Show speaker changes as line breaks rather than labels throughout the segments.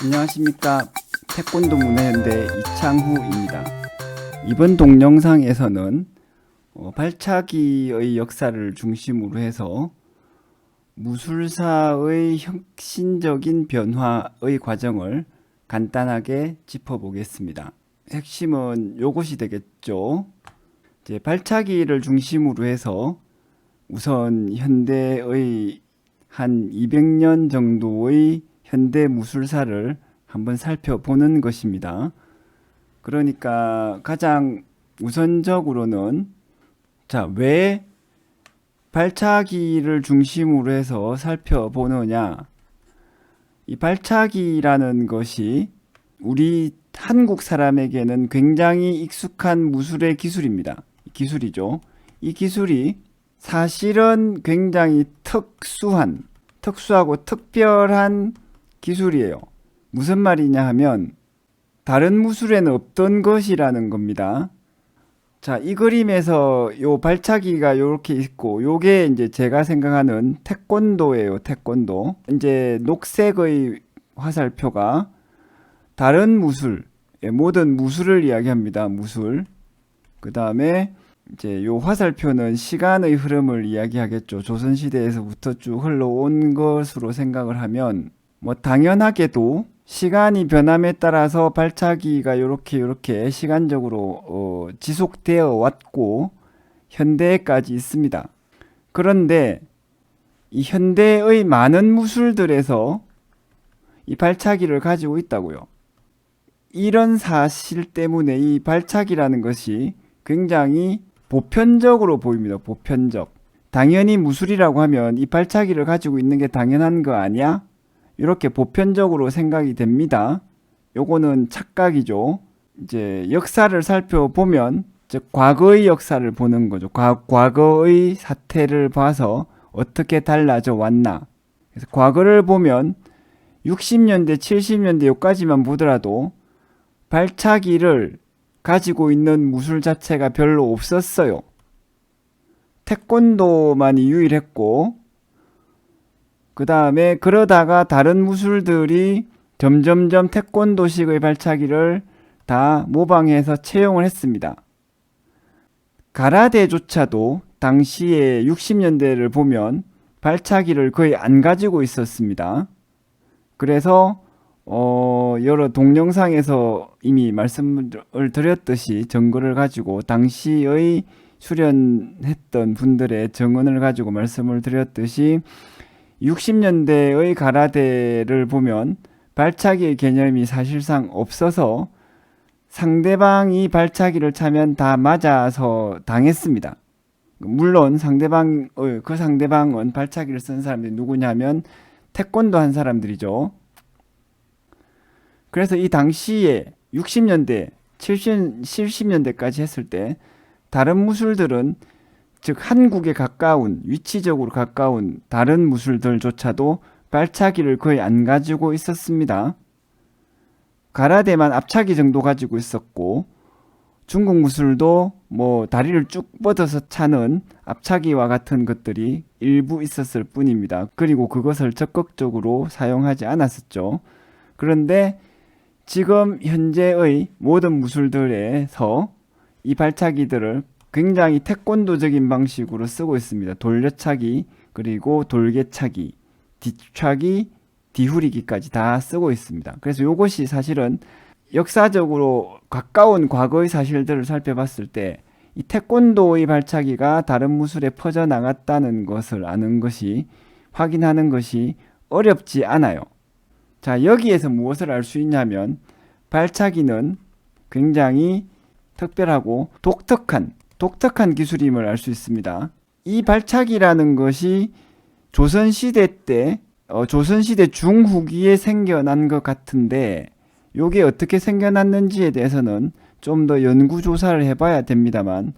안녕하십니까 태권도 문화현대 이창후입니다. 이번 동영상에서는 어, 발차기의 역사를 중심으로 해서 무술사의 혁신적인 변화의 과정을 간단하게 짚어보겠습니다. 핵심은 요것이 되겠죠. 이제 발차기를 중심으로 해서 우선 현대의 한 200년 정도의 현대 무술사를 한번 살펴보는 것입니다. 그러니까 가장 우선적으로는 자, 왜 발차기를 중심으로 해서 살펴보느냐? 이 발차기라는 것이 우리 한국 사람에게는 굉장히 익숙한 무술의 기술입니다. 기술이죠. 이 기술이 사실은 굉장히 특수한, 특수하고 특별한 기술이에요. 무슨 말이냐 하면 다른 무술에는 없던 것이라는 겁니다. 자, 이 그림에서 요 발차기가 요렇게 있고 요게 이제 제가 생각하는 태권도예요. 태권도. 이제 녹색의 화살표가 다른 무술, 예, 모든 무술을 이야기합니다. 무술. 그다음에 이제 요 화살표는 시간의 흐름을 이야기하겠죠. 조선 시대에서부터 쭉 흘러온 것으로 생각을 하면 뭐 당연하게도 시간이 변함에 따라서 발차기가 요렇게 요렇게 시간적으로 어, 지속되어 왔고 현대까지 있습니다. 그런데 이 현대의 많은 무술들에서 이 발차기를 가지고 있다고요. 이런 사실 때문에 이 발차기라는 것이 굉장히 보편적으로 보입니다. 보편적. 당연히 무술이라고 하면 이 발차기를 가지고 있는 게 당연한 거 아니야? 이렇게 보편적으로 생각이 됩니다. 요거는 착각이죠. 이제 역사를 살펴보면 즉 과거의 역사를 보는 거죠. 과, 과거의 사태를 봐서 어떻게 달라져 왔나. 그래서 과거를 보면 60년대, 70년대 요까지만 보더라도 발차기를 가지고 있는 무술 자체가 별로 없었어요. 태권도만이 유일했고, 그 다음에 그러다가 다른 무술들이 점점점 태권도식의 발차기를 다 모방해서 채용을 했습니다. 가라데조차도 당시에 60년대를 보면 발차기를 거의 안 가지고 있었습니다. 그래서 어, 여러 동영상에서 이미 말씀을 드렸듯이 증거를 가지고 당시의 수련했던 분들의 증언을 가지고 말씀을 드렸듯이 60년대의 가라데를 보면 발차기의 개념이 사실상 없어서 상대방이 발차기를 차면 다 맞아서 당했습니다. 물론 상대방 그 상대방은 발차기를 쓴 사람들이 누구냐면 태권도 한 사람들이죠. 그래서 이 당시에 60년대, 70, 70년대까지 했을 때 다른 무술들은 즉 한국에 가까운 위치적으로 가까운 다른 무술들조차도 발차기를 거의 안 가지고 있었습니다. 가라데만 앞차기 정도 가지고 있었고 중국 무술도 뭐 다리를 쭉 뻗어서 차는 앞차기와 같은 것들이 일부 있었을 뿐입니다. 그리고 그것을 적극적으로 사용하지 않았었죠. 그런데 지금 현재의 모든 무술들에서 이 발차기들을 굉장히 태권도적인 방식으로 쓰고 있습니다. 돌려차기, 그리고 돌개차기, 뒤차기, 뒤후리기까지 다 쓰고 있습니다. 그래서 이것이 사실은 역사적으로 가까운 과거의 사실들을 살펴봤을 때 이 태권도의 발차기가 다른 무술에 퍼져 나갔다는 것을 아는 것이 확인하는 것이 어렵지 않아요. 자, 여기에서 무엇을 알 수 있냐면 발차기는 굉장히 특별하고 독특한 독특한 기술임을 알 수 있습니다. 이 발차기라는 것이 조선 시대 때 어, 조선 시대 중후기에 생겨난 것 같은데 요게 어떻게 생겨났는지에 대해서는 좀 더 연구 조사를 해봐야 됩니다만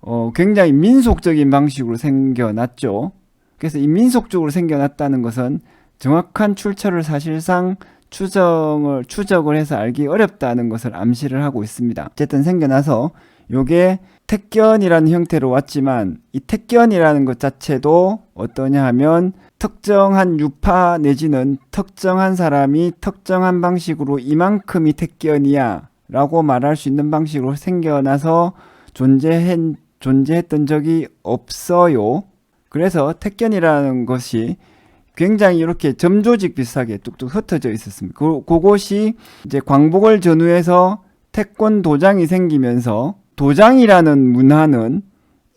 어, 굉장히 민속적인 방식으로 생겨났죠. 그래서 이 민속적으로 생겨났다는 것은 정확한 출처를 사실상 추정을 추적을 해서 알기 어렵다는 것을 암시를 하고 있습니다. 어쨌든 생겨나서 요게 택견이라는 형태로 왔지만 이 택견이라는 것 자체도 어떠냐 하면 특정한 유파 내지는 특정한 사람이 특정한 방식으로 이만큼이 택견이야 라고 말할 수 있는 방식으로 생겨나서 존재했, 존재했던 적이 없어요. 그래서 택견이라는 것이 굉장히 이렇게 점조직 비슷하게 뚝뚝 흩어져 있었습니다. 그, 그것이 이제 광복을 전후해서 태권 도장이 생기면서 도장이라는 문화는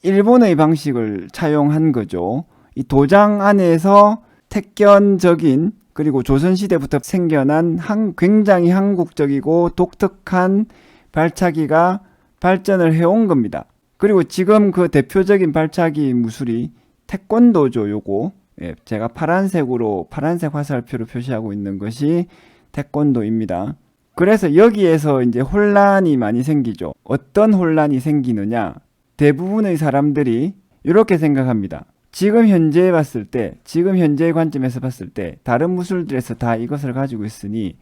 일본의 방식을 차용한 거죠. 이 도장 안에서 택견적인 그리고 조선시대부터 생겨난 한, 굉장히 한국적이고 독특한 발차기가 발전을 해온 겁니다. 그리고 지금 그 대표적인 발차기 무술이 태권도죠, 요거. 예, 제가 파란색으로, 파란색 화살표로 표시하고 있는 것이 태권도입니다. 그래서 여기에서 이제 혼란이 많이 생기죠. 어떤 혼란이 생기느냐? 대부분의 사람들이 이렇게 생각합니다. 지금 현재에 봤을 때, 지금 현재의 관점에서 봤을 때, 다른 무술들에서 다 이것을 가지고 있으니,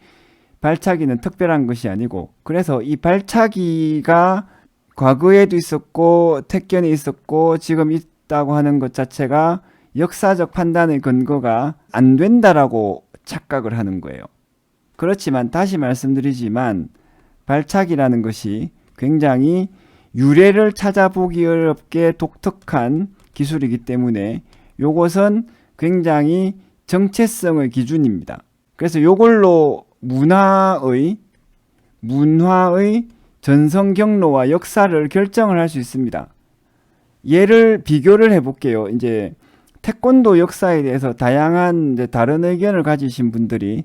발차기는 특별한 것이 아니고, 그래서 이 발차기가 과거에도 있었고, 택견이 있었고, 지금 있다고 하는 것 자체가 역사적 판단의 근거가 안 된다라고 착각을 하는 거예요. 그렇지만 다시 말씀드리지만 발차기라는 것이 굉장히 유래를 찾아보기 어렵게 독특한 기술이기 때문에 요것은 굉장히 정체성의 기준입니다. 그래서 요걸로 문화의 문화의 전성 경로와 역사를 결정을 할 수 있습니다. 예를 비교를 해 볼게요. 이제 태권도 역사에 대해서 다양한 다른 의견을 가지신 분들이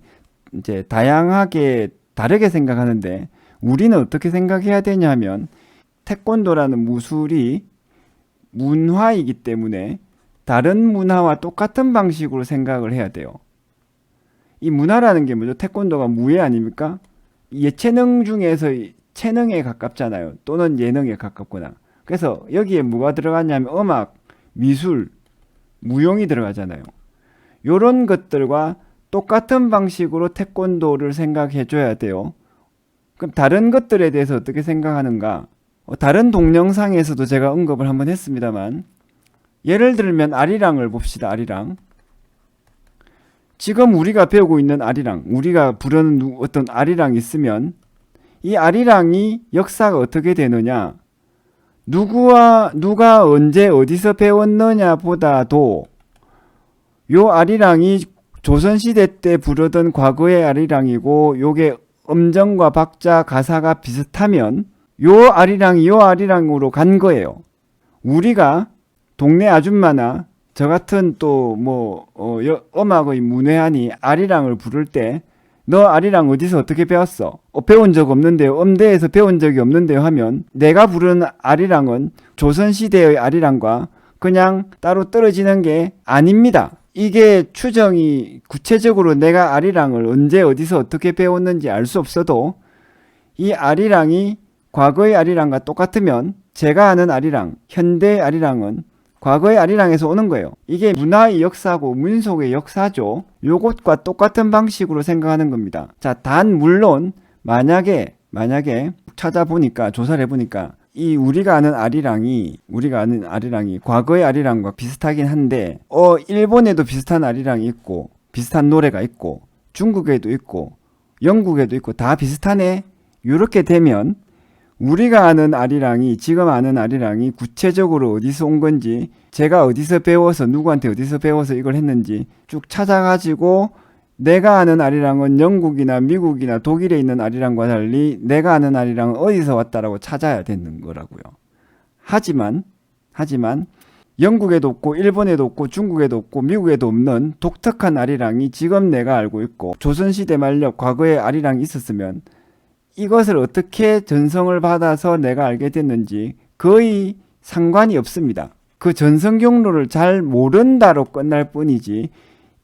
이제 다양하게 다르게 생각하는데 우리는 어떻게 생각해야 되냐면 태권도라는 무술이 문화이기 때문에 다른 문화와 똑같은 방식으로 생각을 해야 돼요. 이 문화라는 게 뭐죠? 태권도가 무예 아닙니까? 예체능 중에서 체능에 가깝잖아요. 또는 예능에 가깝거나. 그래서 여기에 뭐가 들어갔냐면 음악, 미술, 무용이 들어가잖아요. 요런 것들과 똑같은 방식으로 태권도를 생각해 줘야 돼요. 그럼 다른 것들에 대해서 어떻게 생각하는가? 어, 다른 동영상에서도 제가 언급을 한번 했습니다만 예를 들면 아리랑을 봅시다. 아리랑. 지금 우리가 배우고 있는 아리랑, 우리가 부르는 누- 어떤 아리랑이 있으면 이 아리랑이 역사가 어떻게 되느냐? 누구와 누가 언제 어디서 배웠느냐 보다도 요 아리랑이 조선시대 때 부르던 과거의 아리랑이고 요게 음정과 박자 가사가 비슷하면 요 아리랑이 요 아리랑으로 간 거예요. 우리가 동네 아줌마나 저 같은 또뭐 어, 여- 음악의 문외한이 아리랑을 부를 때 너 아리랑 어디서 어떻게 배웠어? 어, 배운 적 없는데요. 음대에서 배운 적이 없는데요 하면 내가 부르는 아리랑은 조선시대의 아리랑과 그냥 따로 떨어지는 게 아닙니다. 이게 추정이 구체적으로 내가 아리랑을 언제 어디서 어떻게 배웠는지 알 수 없어도 이 아리랑이 과거의 아리랑과 똑같으면 제가 아는 아리랑, 현대의 아리랑은 과거의 아리랑에서 오는 거예요. 이게 문화의 역사고 민속의 역사죠. 요것과 똑같은 방식으로 생각하는 겁니다. 자, 단 물론 만약에 만약에 찾아보니까 조사를 해보니까 이 우리가 아는 아리랑이 우리가 아는 아리랑이 과거의 아리랑과 비슷하긴 한데 어 일본에도 비슷한 아리랑이 있고 비슷한 노래가 있고 중국에도 있고 영국에도 있고 다 비슷하네. 이렇게 되면 우리가 아는 아리랑이 지금 아는 아리랑이 구체적으로 어디서 온 건지 제가 어디서 배워서 누구한테 어디서 배워서 이걸 했는지 쭉 찾아가지고 내가 아는 아리랑은 영국이나 미국이나 독일에 있는 아리랑과 달리 내가 아는 아리랑은 어디서 왔다라고 찾아야 되는 거라고요. 하지만 하지만 영국에도 없고 일본에도 없고 중국에도 없고 미국에도 없는 독특한 아리랑이 지금 내가 알고 있고 조선시대 말력 과거에 아리랑이 있었으면 이것을 어떻게 전성을 받아서 내가 알게 됐는지 거의 상관이 없습니다. 그 전성 경로를 잘 모른다로 끝날 뿐이지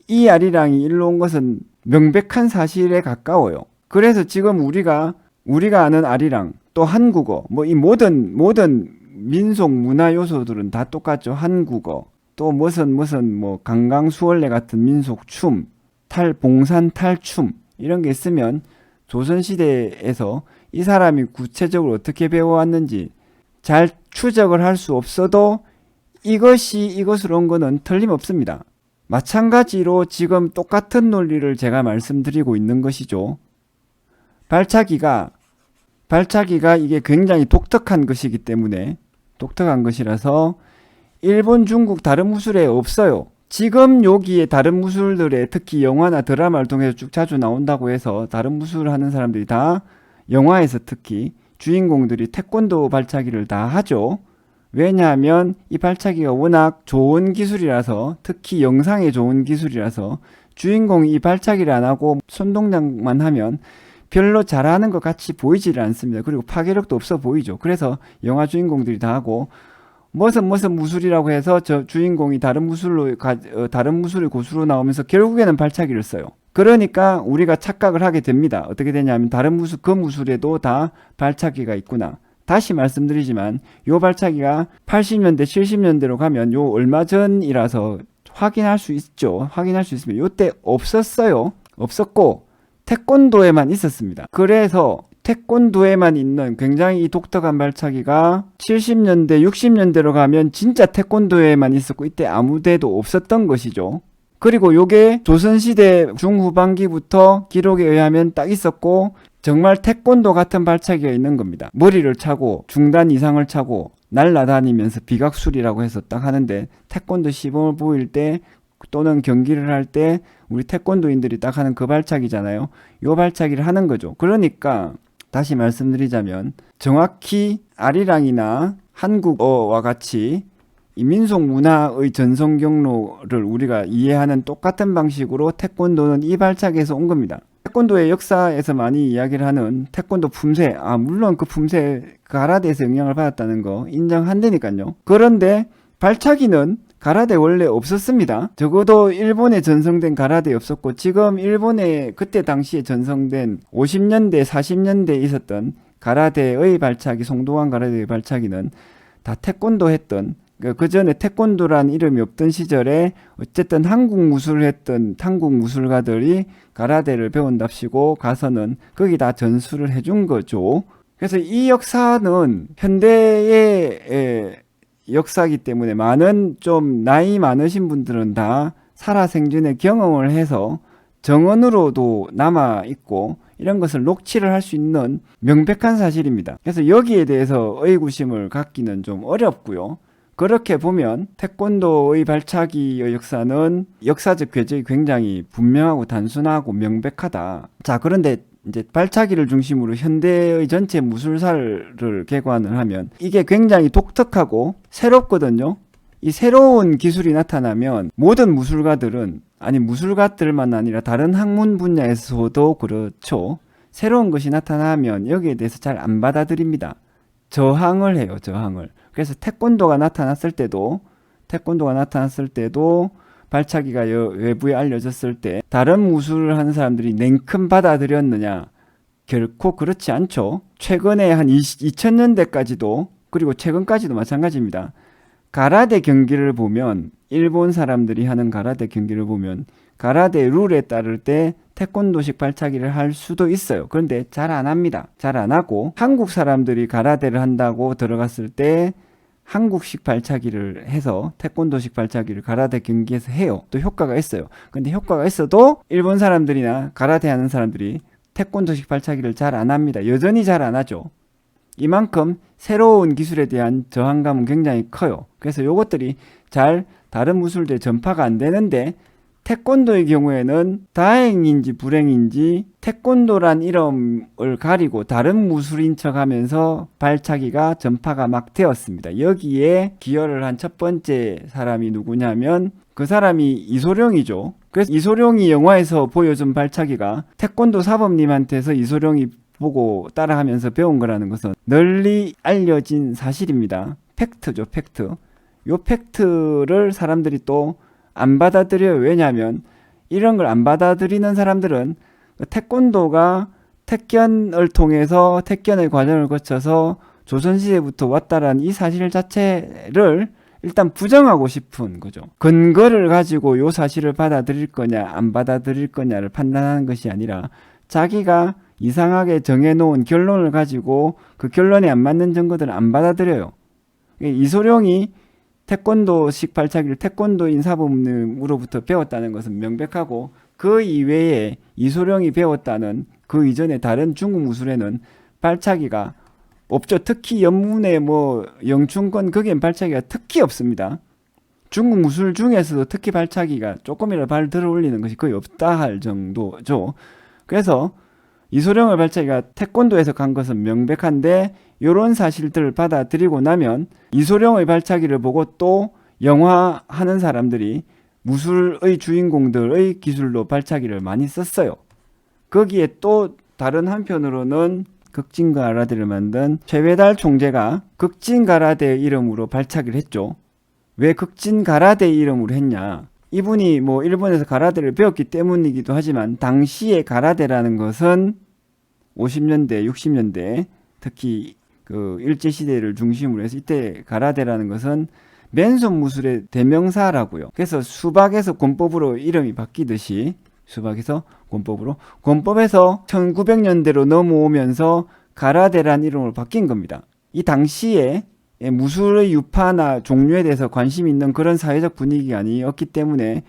이 아리랑이 일로 온 것은 명백한 사실에 가까워요. 그래서 지금 우리가 우리가 아는 아리랑 또 한국어 뭐 이 모든 모든 민속 문화 요소들은 다 똑같죠. 한국어 또 무슨 무슨 뭐 강강수월래 같은 민속 춤, 탈 봉산 탈춤 이런 게 있으면 조선 시대에서 이 사람이 구체적으로 어떻게 배워왔는지 잘 추적을 할 수 없어도 이것이 이것으로 온 거는 틀림없습니다. 마찬가지로 지금 똑같은 논리를 제가 말씀드리고 있는 것이죠. 발차기가 발차기가 이게 굉장히 독특한 것이기 때문에 독특한 것이라서 일본, 중국 다른 무술에 없어요. 지금 여기에 다른 무술들에 특히 영화나 드라마를 통해서 쭉 자주 나온다고 해서 다른 무술을 하는 사람들이 다 영화에서 특히 주인공들이 태권도 발차기를 다 하죠. 왜냐하면 이 발차기가 워낙 좋은 기술이라서 특히 영상에 좋은 기술이라서 주인공이 이 발차기를 안 하고 손동작만 하면 별로 잘하는 것 같이 보이지를 않습니다. 그리고 파괴력도 없어 보이죠. 그래서 영화 주인공들이 다 하고 무슨 무슨 무술이라고 해서 저 주인공이 다른 무술로 가, 어, 다른 무술의 고수로 나오면서 결국에는 발차기를 써요. 그러니까 우리가 착각을 하게 됩니다. 어떻게 되냐면 다른 무술 그 무술에도 다 발차기가 있구나. 다시 말씀드리지만 요 발차기가 80년대 70년대로 가면 요 얼마 전이라서 확인할 수 있죠. 확인할 수 있으면 요때 없었어요. 없었고 태권도에만 있었습니다. 그래서 태권도에만 있는 굉장히 이 독특한 발차기가 70년대, 60년대로 가면 진짜 태권도에만 있었고 이때 아무 데도 없었던 것이죠. 그리고 요게 조선시대 중후반기부터 기록에 의하면 딱 있었고 정말 태권도 같은 발차기가 있는 겁니다. 머리를 차고 중단 이상을 차고 날라다니면서 비각술이라고 해서 딱 하는데 태권도 시범을 보일 때 또는 경기를 할 때 우리 태권도인들이 딱 하는 그 발차기잖아요. 요 발차기를 하는 거죠. 그러니까 다시 말씀드리자면 정확히 아리랑이나 한국어와 같이 이 민속 문화의 전성 경로를 우리가 이해하는 똑같은 방식으로 태권도는 이 발차기에서 온 겁니다. 태권도의 역사에서 많이 이야기를 하는 태권도 품새, 아 물론 그 품새 가라데에서 영향을 받았다는 거 인정한다니까요. 그런데 발차기는 가라데 원래 없었습니다. 적어도 일본에 전성된 가라데 없었고 지금 일본에 그때 당시에 전성된 50년대, 40년대에 있었던 가라데의 발차기, 송도관 가라데의 발차기는 다 태권도 했던 그 전에 태권도란 이름이 없던 시절에 어쨌든 한국 무술을 했던 한국 무술가들이 가라데를 배운답시고 가서는 거기 다 전수를 해준 거죠. 그래서 이 역사는 현대의 에, 역사이기 때문에 많은 좀 나이 많으신 분들은 다 살아생전에 경험을 해서 정언으로도 남아 있고 이런 것을 녹취를 할 수 있는 명백한 사실입니다. 그래서 여기에 대해서 의구심을 갖기는 좀 어렵고요. 그렇게 보면 태권도의 발차기의 역사는 역사적 궤적이 굉장히 분명하고 단순하고 명백하다. 자, 그런데 이제 발차기를 중심으로 현대의 전체 무술사를 개관을 하면 이게 굉장히 독특하고 새롭거든요. 이 새로운 기술이 나타나면 모든 무술가들은 아니 무술가들만 아니라 다른 학문 분야에서도 그렇죠. 새로운 것이 나타나면 여기에 대해서 잘 안 받아들입니다. 저항을 해요, 저항을. 그래서 태권도가 나타났을 때도 태권도가 나타났을 때도 발차기가 여- 외부에 알려졌을 때 다른 무술을 하는 사람들이 냉큼 받아들였느냐? 결코 그렇지 않죠. 최근에 한 2000년대까지도 그리고 최근까지도 마찬가지입니다. 가라데 경기를 보면 일본 사람들이 하는 가라데 경기를 보면 가라데 룰에 따를 때 태권도식 발차기를 할 수도 있어요. 그런데 잘 안 합니다. 잘 안 하고 한국 사람들이 가라데를 한다고 들어갔을 때 한국식 발차기를 해서 태권도식 발차기를 가라데 경기에서 해요. 또 효과가 있어요. 근데 효과가 있어도 일본 사람들이나 가라데 하는 사람들이 태권도식 발차기를 잘 안 합니다. 여전히 잘 안 하죠. 이만큼 새로운 기술에 대한 저항감은 굉장히 커요. 그래서 요것들이 잘 다른 무술대에 전파가 안 되는데 태권도의 경우에는 다행인지 불행인지 태권도란 이름을 가리고 다른 무술인 척 하면서 발차기가 전파가 막 되었습니다. 여기에 기여를 한 첫 번째 사람이 누구냐면 그 사람이 이소룡이죠. 그래서 이소룡이 영화에서 보여준 발차기가 태권도 사범님한테서 이소룡이 보고 따라하면서 배운 거라는 것은 널리 알려진 사실입니다. 팩트죠, 팩트. 요 팩트를 사람들이 또 안 받아들여요. 왜냐하면 이런 걸 안 받아들이는 사람들은 태권도가 택견을 통해서 택견의 과정을 거쳐서 조선시대부터 왔다라는 이 사실 자체를 일단 부정하고 싶은 거죠. 근거를 가지고 요 사실을 받아들일 거냐, 안 받아들일 거냐를 판단하는 것이 아니라 자기가 이상하게 정해놓은 결론을 가지고 그 결론에 안 맞는 증거들을 안 받아들여요. 이소룡이 태권도식 발차기를 태권도인 사범님으로부터 배웠다는 것은 명백하고 그 이외에 이소룡이 배웠다는 그 이전에 다른 중국 무술에는 발차기가 없죠. 특히 연문의 뭐 영춘권 거기엔 발차기가 특히 없습니다. 중국 무술 중에서도 특히 발차기가 조금이라도 발 들어 올리는 것이 거의 없다 할 정도죠. 그래서 이소룡 의 발차기가 태권도에서 간 것은 명백한데 이런 사실들을 받아들이고 나면 이소룡 의 발차기를 보고 또 영화 하는 사람들이 무술의 주인공들의 기술로 발차기를 많이 썼어요. 거기에 또 다른 한편으로는 극진가라데를 만든 최배달 총재가 극진가라데 이름으로 발차기를 했죠. 왜 극진가라데 이름으로 했냐? 이분이 뭐 일본에서 가라데를 배웠기 때문이기도 하지만 당시에 가라데라는 것은 50년대, 60년대 특히 그 일제 시대를 중심으로 해서 이때 가라데라는 것은 맨손 무술의 대명사라고요. 그래서 수박에서 권법으로 이름이 바뀌듯이 수박에서 권법으로 권법에서 1900년대로 넘어오면서 가라데란 이름으로 바뀐 겁니다. 이 당시에 무술의 유파나 종류에 대해서 관심 있는 그런 사회적 분위기가 아니었기 때문에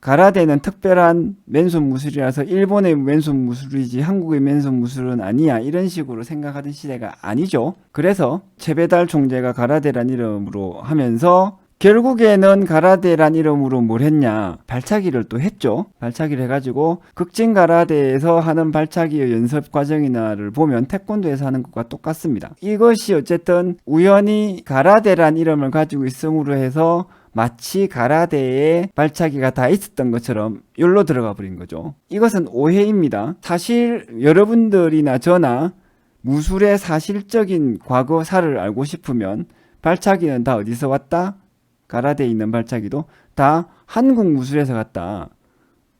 가라데는 특별한 맨손 무술이라서 일본의 맨손 무술이지 한국의 맨손 무술은 아니야 이런 식으로 생각하던 시대가 아니죠. 그래서 최배달 총재가 가라데란 이름으로 하면서 결국에는 가라데란 이름으로 뭘 했냐? 발차기를 또 했죠. 발차기를 해가지고 극진 가라데에서 하는 발차기의 연습 과정이나를 보면 태권도에서 하는 것과 똑같습니다. 이것이 어쨌든 우연히 가라데란 이름을 가지고 있음으로 해서 마치 가라데에 발차기가 다 있었던 것처럼 욜로 들어가 버린 거죠. 이것은 오해입니다. 사실 여러분들이나 저나 무술의 사실적인 과거사를 알고 싶으면 발차기는 다 어디서 왔다? 가라데에 있는 발차기도 다 한국 무술에서 갔다.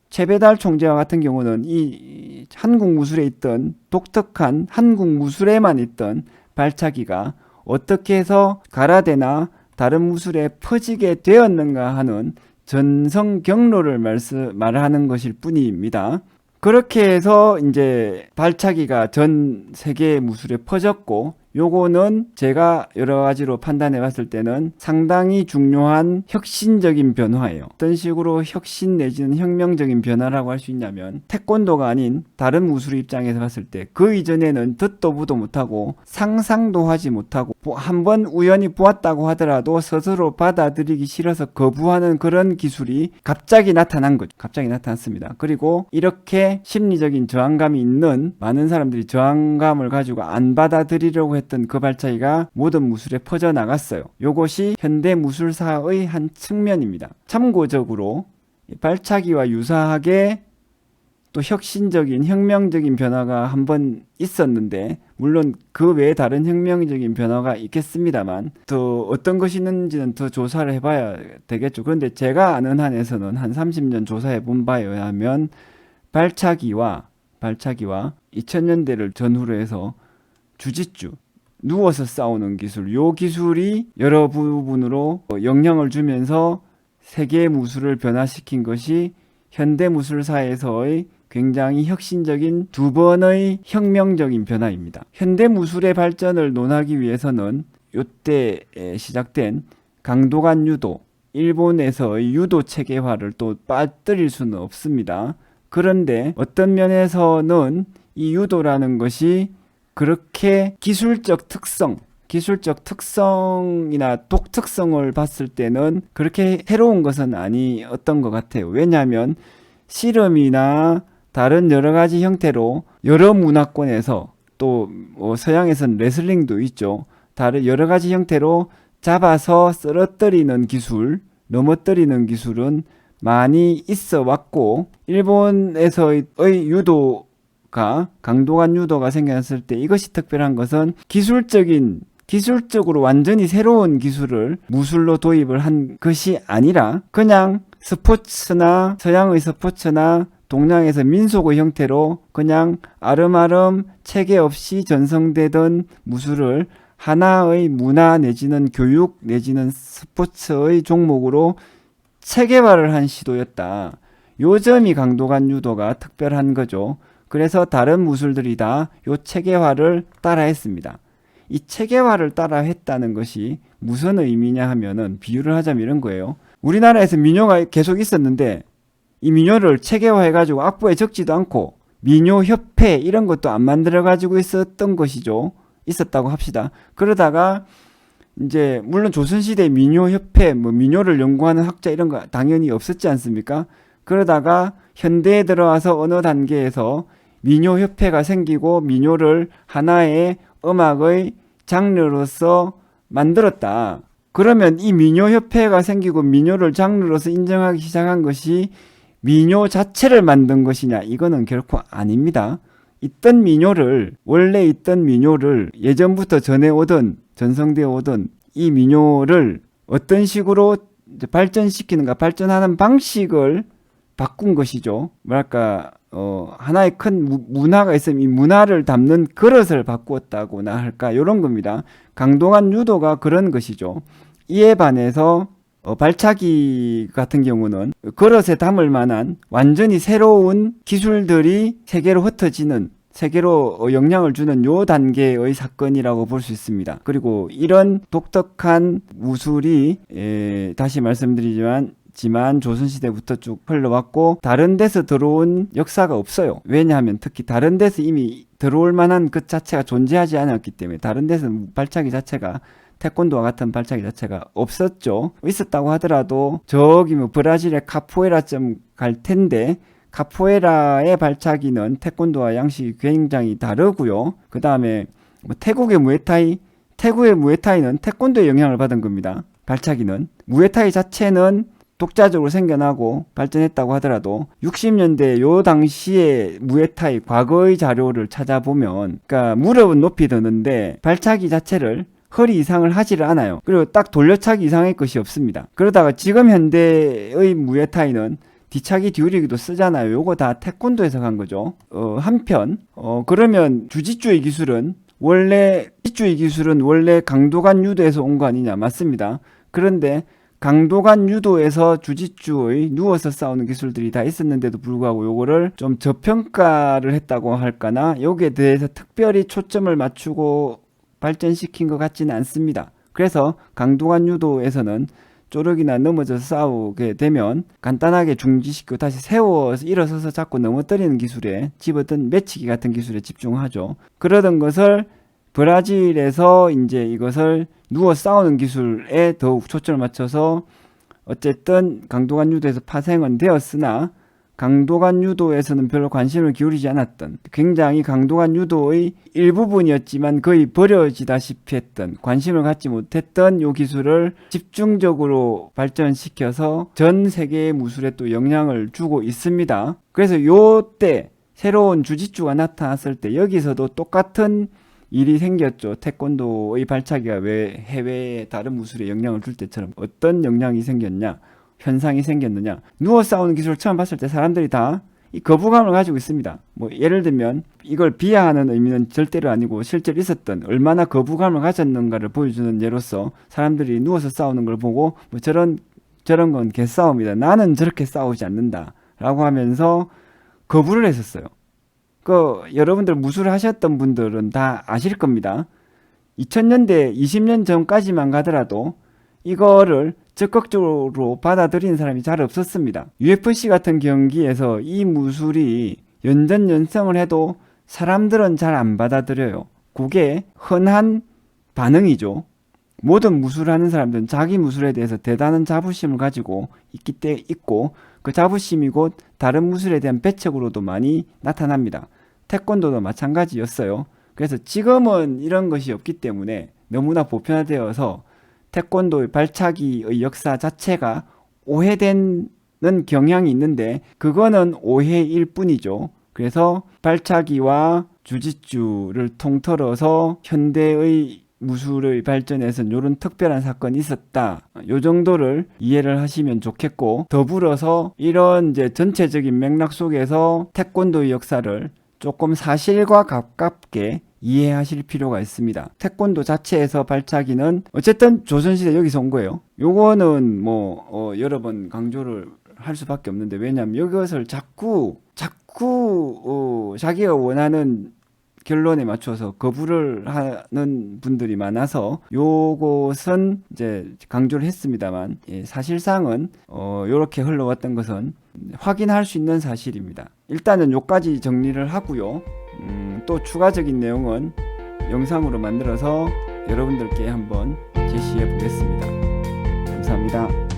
최배달 총재와 같은 경우는 이 한국 무술에 있던 독특한 한국 무술에만 있던 발차기가 어떻게 해서 가라데나 다른 무술에 퍼지게 되었는가 하는 전성 경로를 말씀, 말하는 것일 뿐입니다. 그렇게 해서 이제 발차기가 전 세계 무술에 퍼졌고 요거는 제가 여러 가지로 판단해 봤을 때는 상당히 중요한 혁신적인 변화예요. 어떤 식으로 혁신 내지는 혁명적인 변화라고 할 수 있냐면 태권도가 아닌 다른 무술 입장에서 봤을 때 그 이전에는 듣도 보도 못하고 상상도 하지 못하고 한 번 우연히 보았다고 하더라도 스스로 받아들이기 싫어서 거부하는 그런 기술이 갑자기 나타난 거죠. 갑자기 나타났습니다. 그리고 이렇게 심리적인 저항감이 있는 많은 사람들이 저항감을 가지고 안 받아들이려고 했던 그 발차기가 모든 무술에 퍼져 나갔어요. 요것이 현대 무술사의 한 측면입니다. 참고적으로 발차기와 유사하게 또 혁신적인 혁명적인 변화가 한 번 있었는데 물론 그 외에 다른 혁명적인 변화가 있겠습니다만 더 어떤 것이 있는지는 더 조사를 해봐야 되겠죠. 그런데 제가 아는 한에서는 한 30년 조사해 본 바에 의하면 발차기와 발차기와 2000년대를 전후로 해서 주짓주 누워서 싸우는 기술 요 기술이 여러 부분으로 영향을 주면서 세계 무술을 변화시킨 것이 현대 무술사에서의 굉장히 혁신적인 두 번의 혁명적인 변화입니다. 현대 무술의 발전을 논하기 위해서는 요때 시작된 강도간 유도, 일본에서의 유도 체계화를 또 빠뜨릴 수는 없습니다. 그런데 어떤 면에서는 이 유도라는 것이 그렇게 기술적 특성, 기술적 특성이나 독특성을 봤을 때는 그렇게 새로운 것은 아니었던 것 같아요. 왜냐하면 씨름이나 다른 여러 가지 형태로 여러 문화권에서 또뭐 서양에서는 레슬링도 있죠. 다른 여러 가지 형태로 잡아서 쓰러뜨리는 기술, 넘어뜨리는 기술은 많이 있어 왔고 일본에서의 유도 가 강도간 유도가 생겨났을 때 이것이 특별한 것은 기술적인 기술적으로 완전히 새로운 기술을 무술로 도입을 한 것이 아니라 그냥 스포츠나 서양의 스포츠나 동양에서 민속의 형태로 그냥 아름아름 체계 없이 전성되던 무술을 하나의 문화 내지는 교육 내지는 스포츠의 종목으로 체계화를 한 시도였다. 요 점이 강도간 유도가 특별한 거죠. 그래서 다른 무술들이 다 요 체계화를 따라했습니다. 이 체계화를 따라 했다는 것이 무슨 의미냐 하면은 비유를 하자면 이런 거예요. 우리나라에서 민요가 계속 있었는데 이 민요를 체계화해가지고 악보에 적지도 않고 민요협회 이런 것도 안 만들어가지고 있었던 것이죠. 있었다고 합시다. 그러다가 이제 물론 조선시대 민요협회 뭐 민요를 연구하는 학자 이런 거 당연히 없었지 않습니까? 그러다가 현대에 들어와서 어느 단계에서 민요협회가 생기고 민요를 하나의 음악의 장르로서 만들었다. 그러면 이 민요협회가 생기고 민요를 장르로서 인정하기 시작한 것이 민요 자체를 만든 것이냐? 이거는 결코 아닙니다. 있던 민요를, 원래 있던 민요를 예전부터 전해오던, 전성되어 오던 이 민요를 어떤 식으로 발전시키는가, 발전하는 방식을 바꾼 것이죠. 뭐랄까, 어, 하나의 큰 무- 문화가 있으면 이 문화를 담는 그릇을 바꾸었다고나 할까, 요런 겁니다. 강동한 유도가 그런 것이죠. 이에 반해서 어, 발차기 같은 경우는 그릇에 담을 만한 완전히 새로운 기술들이 세계로 흩어지는 세계로 어, 영향을 주는 요 단계의 사건이라고 볼 수 있습니다. 그리고 이런 독특한 무술이 에, 다시 말씀드리지만 지만 조선시대부터 쭉 흘러왔고 다른 데서 들어온 역사가 없어요. 왜냐하면 특히 다른 데서 이미 들어올 만한 그 자체가 존재하지 않았기 때문에 다른 데서 발차기 자체가 태권도와 같은 발차기 자체가 없었죠. 있었다고 하더라도 저기 뭐 브라질의 카포에라쯤 갈 텐데 카포에라의 발차기는 태권도와 양식이 굉장히 다르고요. 그 다음에 뭐 태국의 무에타이, 태국의 무에타이는 태권도의 영향을 받은 겁니다. 발차기는 무에타이 자체는 독자적으로 생겨나고 발전했다고 하더라도 60년대 요 당시에 무에타이 과거의 자료를 찾아보면 그러니까 무릎은 높이 드는데 발차기 자체를 허리 이상을 하지를 않아요. 그리고 딱 돌려차기 이상의 것이 없습니다. 그러다가 지금 현대의 무에타이는 뒤차기 뒤우리기도 쓰잖아요. 요거 다 태권도에서 간 거죠. 어, 한편 어, 그러면 주짓주의 기술은 원래 주짓주의 기술은 원래 강도간 유도에서 온 거 아니냐 맞습니다. 그런데 강도간 유도에서 주짓주의 누워서 싸우는 기술들이 다 있었는데도 불구하고 요거를 좀 저평가를 했다고 할까나 여기에 대해서 특별히 초점을 맞추고 발전시킨 것 같지는 않습니다. 그래서 강도간 유도에서는 쪼르기나 넘어져서 싸우게 되면 간단하게 중지시키고 다시 세워서 일어서서 자꾸 넘어뜨리는 기술에 집어든 매치기 같은 기술에 집중하죠. 그러던 것을 브라질에서 이제 이것을 누워 싸우는 기술에 더욱 초점을 맞춰서 어쨌든 강도간 유도에서 파생은 되었으나 강도간 유도에서는 별로 관심을 기울이지 않았던 굉장히 강도간 유도의 일부분이었지만 거의 버려지다시피 했던 관심을 갖지 못했던 요 기술을 집중적으로 발전시켜서 전 세계의 무술에 또 영향을 주고 있습니다. 그래서 요때 새로운 주짓주가 나타났을 때 여기서도 똑같은 일이 생겼죠. 태권도의 발차기가 왜 해외의 다른 무술에 영향을 줄 때처럼 어떤 영향이 생겼냐? 현상이 생겼느냐. 누워 싸우는 기술을 처음 봤을 때 사람들이 다 이 거부감을 가지고 있습니다. 뭐 예를 들면 이걸 비하하는 의미는 절대로 아니고 실제로 있었던 얼마나 거부감을 가졌는가를 보여주는 예로서 사람들이 누워서 싸우는 걸 보고 뭐 저런 저런 건 개싸움이다. 나는 저렇게 싸우지 않는다 라고 하면서 거부를 했었어요. 그 여러분들 무술을 하셨던 분들은 다 아실 겁니다. 2000년대 20년 전까지만 가더라도 이거를 적극적으로 받아들이는 사람이 잘 없었습니다. UFC 같은 경기에서 이 무술이 연전 연승을 해도 사람들은 잘 안 받아들여요. 그게 흔한 반응이죠. 모든 무술하는 사람들은 자기 무술에 대해서 대단한 자부심을 가지고 있기 때 있고 그 자부심이 곧 다른 무술에 대한 배척으로도 많이 나타납니다. 태권도도 마찬가지였어요. 그래서 지금은 이런 것이 없기 때문에 너무나 보편화되어서 태권도의 발차기의 역사 자체가 오해되는 경향이 있는데 그거는 오해일 뿐이죠. 그래서 발차기와 주짓주를 통틀어서 현대의 무술의 발전에선 이런 특별한 사건이 있었다. 요 정도를 이해를 하시면 좋겠고 더불어서 이런 이제 전체적인 맥락 속에서 태권도의 역사를 조금 사실과 가깝게 이해하실 필요가 있습니다. 태권도 자체에서 발차기는 어쨌든 조선시대 여기서 온 거예요. 요거는 뭐 어, 여러 번 강조를 할 수밖에 없는데 왜냐하면 이것을 자꾸 자꾸 어, 자기가 원하는 결론에 맞춰서 거부를 하는 분들이 많아서 요것은 이제 강조를 했습니다만 예, 사실상은 어 요렇게 흘러왔던 것은 확인할 수 있는 사실입니다. 일단은 요까지 정리를 하고요. 음, 또 추가적인 내용은 영상으로 만들어서 여러분들께 한번 제시해 보겠습니다. 감사합니다.